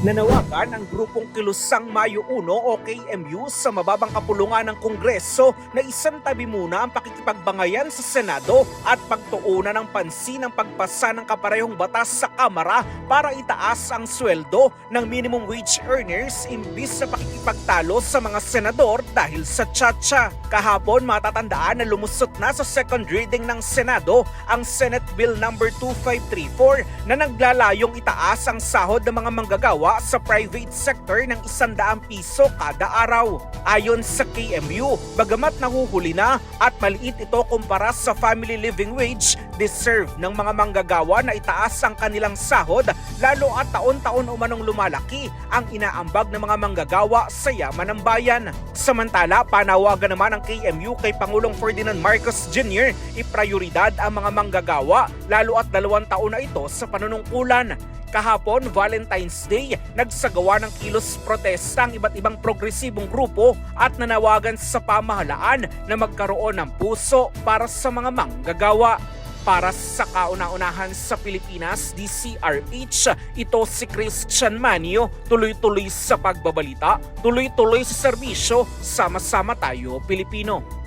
Nanawagan ang grupong Kilusang Mayo 1 o KMU sa mababang kapulungan ng Kongreso na isantabi muna ang pakikipagbangayan sa Senado at pagtuunan ng pansin ang pagpasa ng kaparehong batas sa Kamara para itaas ang sweldo ng minimum wage earners imbis sa pakikipagtalo sa mga senador dahil sa tsatsya. Kahapon matatandaan na lumusot na sa second reading ng Senado ang Senate Bill number 2534 na naglalayong itaas ang sahod ng mga manggagawa sa private sector ng 100 piso kada araw. Ayon sa KMU, bagamat nahuhuli na at maliit ito kumpara sa family living wage, deserve ng mga manggagawa na itaas ang kanilang sahod lalo at taon-taon umanong lumalaki ang inaambag ng mga manggagawa sa yaman ng bayan. Samantala, panawagan naman ng KMU kay Pangulong Ferdinand Marcos Jr. iprioridad ang mga manggagawa lalo at dalawang taon na ito sa panunungkulan. Kahapon, Valentine's Day, nagsagawa ng kilos protesta ang iba't ibang progresibong grupo at nanawagan sa pamahalaan na magkaroon ng puso para sa mga manggagawa. Para sa kauna-unahan sa Pilipinas, DCRH, ito si Christian Manio, tuloy-tuloy sa pagbabalita, tuloy-tuloy sa serbisyo, sama-sama tayo Pilipino.